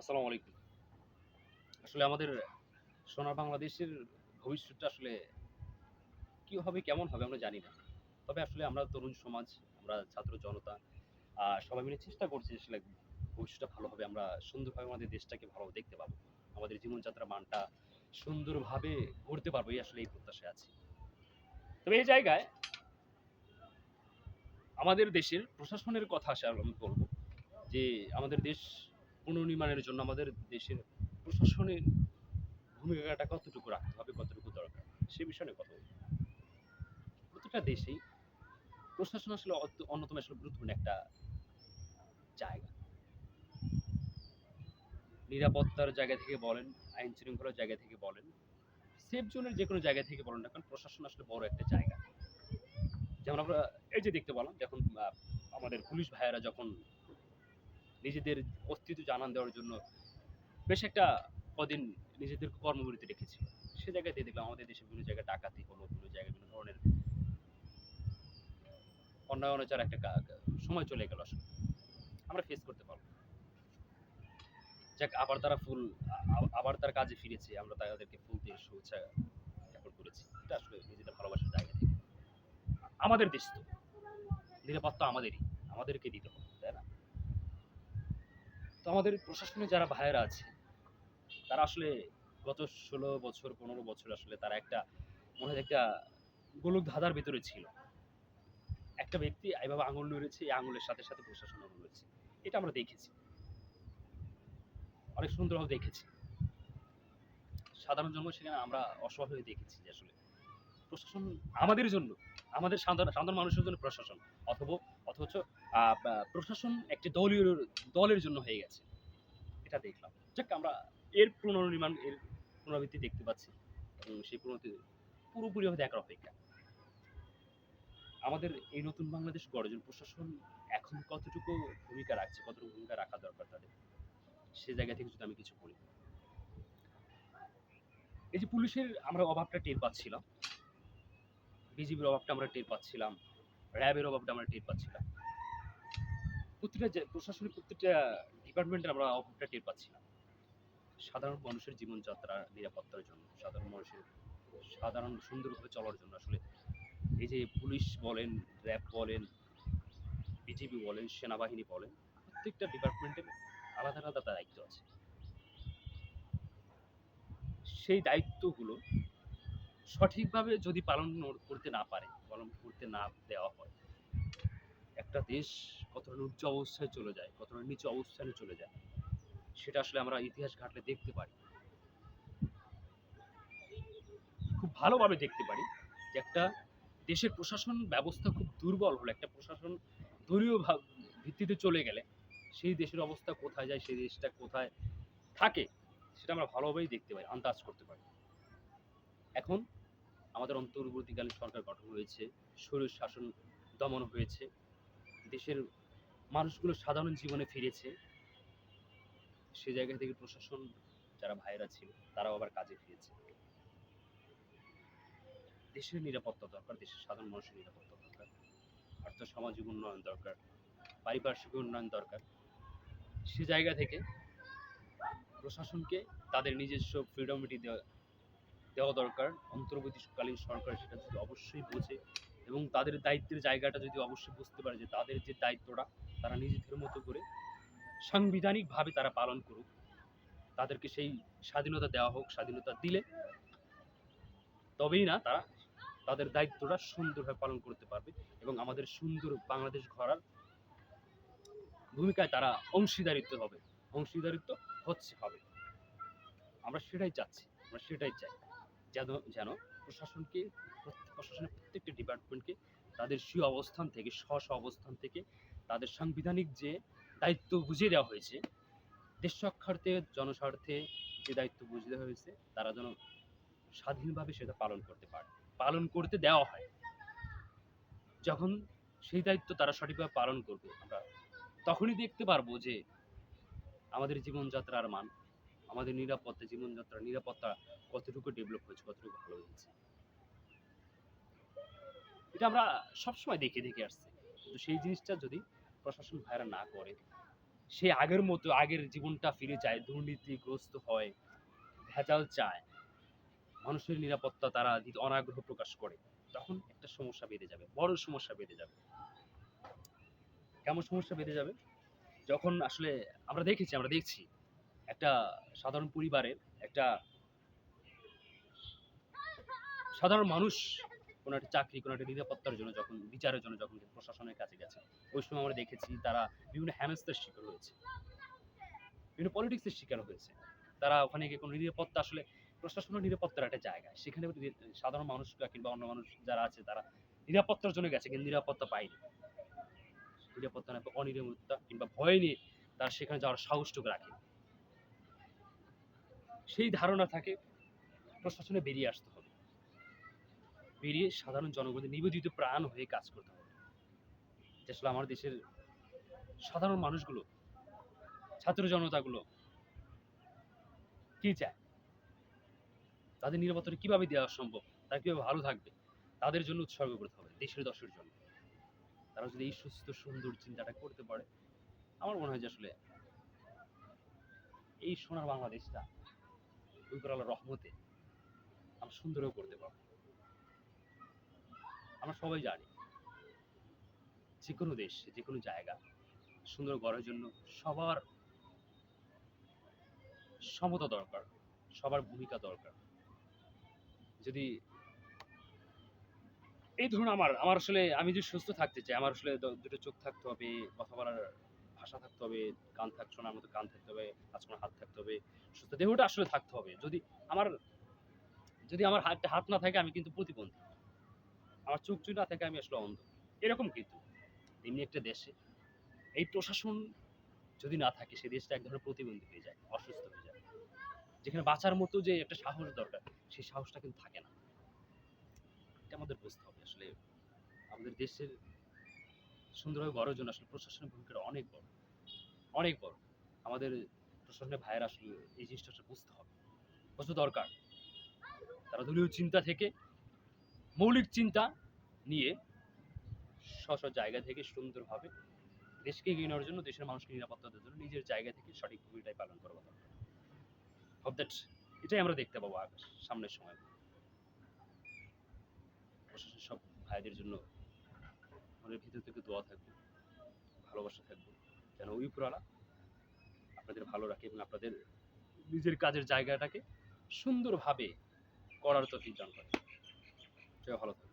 আসসালামু আলাইকুম। আসলে আমাদের সোনার বাংলাদেশের ভবিষ্যৎটা আসলে কি হবে, কেমন হবে আমরা জানি না। তবে আসলে আমরা তরুণ সমাজ, আমরা ছাত্র জনতা সবাই মিলে চেষ্টা করছি আসলে ভবিষ্যৎটা ভালো হবে, আমরা সুন্দরভাবে আমাদের দেশটাকে ভালো দেখতে পাবো। আমাদের জীবনযাত্রা মানটা সুন্দরভাবে গড়তে পারব, এই আসলে এই প্রত্যাশায় আছি। তবে এই জায়গায় আমাদের দেশের প্রশাসনের কথা আসলে আমি বলব যে আমাদের দেশ পুনর্নির্মাণের জন্য আমাদের দেশের প্রশাসনের ভূমিকাটা কতটুকু রাখতে হবে, কতটুকু দরকার? সে বিষয়ে কথা বলব। প্রত্যেকটা দেশেই প্রশাসন আসলে অন্যতম আসলে গুরুত্বপূর্ণ একটা জায়গা। নিরাপত্তার জায়গা থেকে বলেন, আইন শৃঙ্খলার জায়গা থেকে বলেন সেফ জোনের যে কোনো জায়গা থেকে বলেন না কারণ প্রশাসন আসলে বড় একটা জায়গা। যেমন আমরা এই যে দেখতে পেলাম, যখন আমাদের পুলিশ ভাইয়েরা যখন নিজেদের অস্তিত্ব জানান দেওয়ার জন্য বেশ একটা কদিন নিজেদের কর্মবিরতি রেখেছিল সে জায়গাতে দেখলাম আমাদের দেশে বিভিন্ন জায়গায় ডাকাতি হলো বিভিন্ন জায়গায় বিভিন্ন ধরনের অন্যায় অনাচার একটা সময় চলে গেল আসলে। আমরা ফেস করতে পারব যাক, আবার তারা ফুল আবার তার কাজে ফিরেছে। আমরা তাদেরকে ফুল দিয়ে শুভেচ্ছা জ্ঞাপন করেছি। এটা আসলে নিজেদের ভালোবাসার জায়গা থেকে। আমাদের দেশ তো। নিরাপত্তা আমাদেরই। আমাদেরকে দিতে হবে। আমাদের প্রশাসনে যারা ভাইয়েরা আছে, তারা আসলে গত ষোলো বছর, পনেরো বছর আসলে তারা একটা মনে হয় একটা গোলক ধাঁধার ভিতরে ছিল। একটা ব্যক্তি এইভাবে আঙুল নড়েছে, এই আঙুলের সাথে সাথে প্রশাসন আঙুল নড়েছে। এটা আমরা দেখেছি। অনেক সুন্দরভাবে দেখেছি। সাধারণ জন্ম সেখানে আমরা অসহায় হয়ে দেখেছি যে আসলে প্রশাসন আমাদের জন্য, আমাদের সাধারণ সাধারণ মানুষের জন্য প্রশাসন, অথবা অথচ প্রশাসন একটি দলীয়, দলের জন্য হয়ে গেছে। এটা দেখলাম। যাক, আমরা এর পুনর্নির্মাণ, এর পুনরাবৃত্তি দেখতে পাচ্ছি এবং সেই পুনরাবৃত্তি পুরোপুরিভাবে দেখার অপেক্ষা। আমাদের এই নতুন বাংলাদেশ গড়জন প্রশাসন এখন কতটুকু ভূমিকা রাখছে, কতটুকু ভূমিকা রাখা দরকার তাদের, সে জায়গা থেকে যদি আমি কিছু বলি। এই যে পুলিশের আমরা অভাবটা টের পাচ্ছিলাম। বিজিবির অভাবটা আমরা টের পাচ্ছিলাম। র্যাবের অভাবটা আমরা টের পাচ্ছিলাম। প্রত্যেকটা যে- প্রশাসনের প্রত্যেকটা ডিপার্টমেন্টের আমরা অভাবটা টের পাচ্ছি না সাধারণ মানুষের জীবনযাত্রা, নিরাপত্তার জন্য, সাধারণ মানুষের সাধারণ সুন্দরভাবে চলার জন্য আসলে এই যে পুলিশ বলেন, র্যাব বলেন, বিজিবি বলেন, সেনাবাহিনী বলেন, প্রত্যেকটা ডিপার্টমেন্টের আলাদা আলাদা দায়িত্ব আছে। সেই দায়িত্বগুলো সঠিকভাবে যদি পালন করতে না পারে, পালন করতে না দেওয়া হয়, একটা দেশ কতটা উচ্চ অবস্থায় চলে যায়, কতটা নিচু অবস্থানে চলে যায়, সেটা আসলে আমরা ইতিহাস ঘাটলে দেখতে পারি। খুব ভালোভাবে দেখতে পারি যে একটা দেশের প্রশাসন ব্যবস্থা খুব দুর্বল হলে, একটা প্রশাসন দলীয় ভিত্তিতে চলে গেলে, সেই দেশের অবস্থা কোথায় যায়, সেই দেশটা কোথায় থাকে, সেটা আমরা ভালোভাবেই দেখতে পাই আন্দাজ করতে পারি। এখন আমাদের অন্তর্বর্তীকালীন সরকার গঠন হয়েছে, শরীর শাসন দমন হয়েছে, দেশের মানুষগুলো সাধারণ জীবনে ফিরেছে। সে জায়গা থেকে প্রশাসন, যারা ভাইয়েরা ছিল, তারাও আবার কাজে ফিরেছে। দেশের নিরাপত্তা দরকার, দেশের সাধারণ মানুষের নিরাপত্তা দরকার। আর্থ সামাজিক উন্নয়ন দরকার, পারিপার্শ্বিক উন্নয়ন দরকার। সে জায়গা থেকে প্রশাসনকে তাদের নিজস্ব ফ্রিডমিটি দেওয়া দেওয়া দরকার। অন্তর্বর্তীকালীন সরকার সেটা যদি অবশ্যই বোঝে এবং তাদের দায়িত্বের জায়গাটা যদি অবশ্যই বুঝতে পারে যে তাদের যে দায়িত্বটা তারা নিজেদের মতো করে সাংবিধানিকভাবে তারা পালন করুক। তাদেরকে সেই স্বাধীনতা দেওয়া হোক, স্বাধীনতা দিলে তবেই না তারা তাদের দায়িত্বটা সুন্দরভাবে পালন করতে পারবে এবং আমাদের সুন্দর বাংলাদেশ গড়ার ভূমিকায় তারা অংশীদারিত্ব হবে। অংশীদারিত্ব হচ্ছে হবে। আমরা সেটাই চাচ্ছি। আমরা সেটাই চাই। যেন যেন প্রশাসনকে প্রশাসনের প্রত্যেকটি ডিপার্টমেন্টকে তাদের স্বীয় অবস্থান থেকে স্ব অবস্থান থেকে তাদের সাংবিধানিক যে দায়িত্ব বুঝিয়ে দেওয়া হয়েছে, দেশ রক্ষার্থে, জনস্বার্থে যে দায়িত্ব বুঝিয়ে দেওয়া হয়েছে, তারা যেন স্বাধীনভাবে সেটা পালন করতে পারে, পালন করতে দেওয়া হয়। যখন সেই দায়িত্ব তারা সঠিকভাবে পালন করবে, আমরা তখনই দেখতে পারব যে আমাদের জীবনযাত্রার মান আমাদের নিরাপত্তা, জীবনযাত্রার নিরাপত্তা কতটুকু ডেভেলপ হয়েছে, কতটুকু ভালো হয়েছে। এটা আমরা সবসময় দেখে দেখে আসছি। কিন্তু সেই জিনিসটা যদি প্রশাসন ভাইরা না করে, সে আগের মতো, আগের জীবনটা ফিরে যায় দুর্নীতিগ্রস্ত হয়, ভেজাল চায়, মানুষের নিরাপত্তা তারা অনাগ্রহ প্রকাশ করে, তখন একটা সমস্যা বেড়ে যাবে, বড় সমস্যা বেড়ে যাবে। কেমন সমস্যা বেড়ে যাবে? যখন আসলে আমরা দেখেছি, আমরা দেখছি একটা সাধারণ পরিবারের একটা সাধারণ মানুষ কোনো একটা চাকরি, কোনো একটা নিরাপত্তার জন্য যখন, বিচারের জন্য যখন প্রশাসনের কাছে গেছে। ওই সময় আমরা দেখেছি তারা বিভিন্ন হেনস্থার শিকার হয়েছে। বিভিন্ন পলিটিক্সের শিকার হয়েছে। তারা ওখানে গিয়ে কোনো নিরাপত্তা আসলে প্রশাসনের নিরাপত্তার একটা জায়গা। সেখানে সাধারণ মানুষরা কিংবা অন্য মানুষ যারা আছে তারা নিরাপত্তার জন্য গেছে কিন্তু নিরাপত্তা পায়নি। নিরাপত্তা না, অনিরাপত্তা কিংবা ভয় নিয়ে তারা সেখানে যাওয়ার সাহসটুকু রাখে। সেই ধারণা থাকে, প্রশাসনে বেরিয়ে আসতে হবে। বেরিয়ে সাধারণ জনগণের নিবেদিত প্রাণ হয়ে কাজ করতে হবে। আসলে আমার দেশের সাধারণ মানুষগুলো, ছাত্র জনতাগুলো কি চায়? তাদের নিরাপত্তা কীভাবে দেওয়া সম্ভব? তারা কীভাবে ভালো থাকবে? তাদের জন্য উৎসর্গ করতে হবে, দেশের দশের জন্য। তারা যদি এই সুস্থ, সুন্দর চিন্তাটা করতে পারে, আমার মনে হয় যে আসলে এই সোনার বাংলাদেশটা রহমতে আমরা সুন্দরও করতে আমরা সবাই জানি যে কোনো দেশ, যে কোনো জায়গা সুন্দর গড়ার জন্য সবার সমতা দরকার, সবার ভূমিকা দরকার। যদি এই ধরুন আমার আমার আসলে, আমি যদি সুস্থ থাকতে চাই, আমার আসলে দুটো চোখ থাকতে হবে, কথা বলার ভাষা থাকতে হবে, কান থাক শোনার মতো কান থাকতে হবে করার হাত থাকতে হবে, সুস্থ দেহটা আসলে থাকতে হবে। যদি আমার যদি আমার হাত হাত না থাকে আমি কিন্তু প্রতিবন্ধী। আমার চোখ যদি না থাকে আমি আসলে অন্ধ। এরকম কিন্তু এমনি একটা দেশে। এই প্রশাসন যদি না থাকে, সে দেশটা এক ধরনের প্রতিবন্ধী হয়ে যায়, অসুস্থ হয়ে যায়। যেখানে বাঁচার মতো যে একটা সাহস দরকার, সেই সাহসটা কিন্তু থাকে না। এটা আমাদের বুঝতে হবে আসলে। আমাদের দেশের সুন্দরভাবে গড়ার জন্য আসলে প্রশাসনের ভূমিকাটা অনেক বড়। অনেক বড়। আমাদের প্রশাসনের ভাইয়ের আসলে এই জিনিসটা আসলে বুঝতে হবে। বুঝতে দরকার। তারা দলীয় চিন্তা থেকে, মৌলিক চিন্তা নিয়ে স্ব স্ব জায়গা থেকে সুন্দরভাবে দেশকে এগিয়ে নেওয়ার জন্য, দেশের মানুষকে নিরাপত্তা দেওয়ার জন্য নিজের জায়গা থেকে সঠিক ভূমিকাটাই পালন করা দরকার। দ্যাট এটাই আমরা দেখতে পাবো সামনের সময়। প্রশাসনের সব ভাইদের জন্য মনের ভিতর থেকে দোয়া থাকবে, ভালোবাসা থাকবে। যেন ওই আপনাদের ভালো রাখে এবং আপনাদের নিজের কাজের জায়গাটাকে সুন্দরভাবে করার তো দান করে। ভালো থাকবে